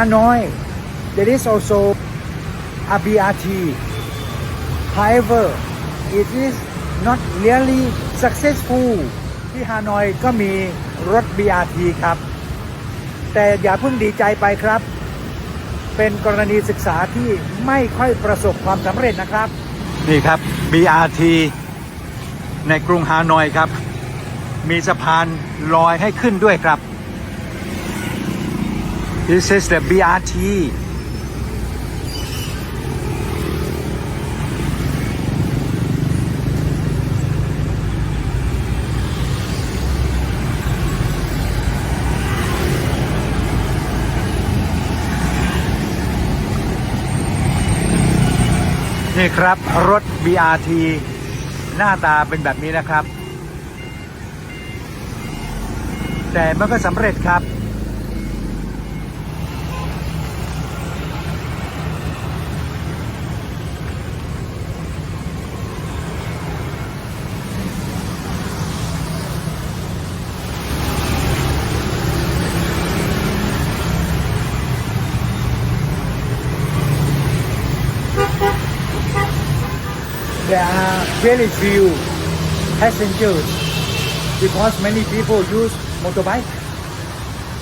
Hanoi there is also a BRT however it is not really successful ที่ฮานอยก็มีรถ BRT ครับ แต่อย่าเพิ่งดีใจไปครับ เป็นกรณีศึกษาที่ไม่ค่อยประสบความสำเร็จนะครับ นี่ครับ BRT ในกรุงฮานอยครับ มีสะพานลอยให้ขึ้นด้วยครับ This is the BRT นี่ครับ รถ BRT หน้าตาเป็นแบบนี้นะครับ แต่มันก็สำเร็จครับ there are very few passengers because many people use motorbike.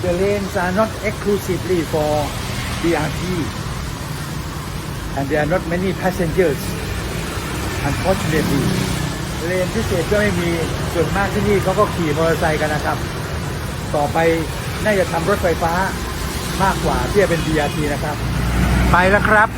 The lanes are not exclusively for BRT and there are not many passengers unfortunately เลนพิเศษก็ไม่มีส่วนมากที่นี่เขาก็ขี่มอเตอร์ไซค์กันนะครับ ต่อไปน่าจะทำรถไฟฟ้ามากกว่าที่จะเป็น BRT นะครับ ไปแล้วครับ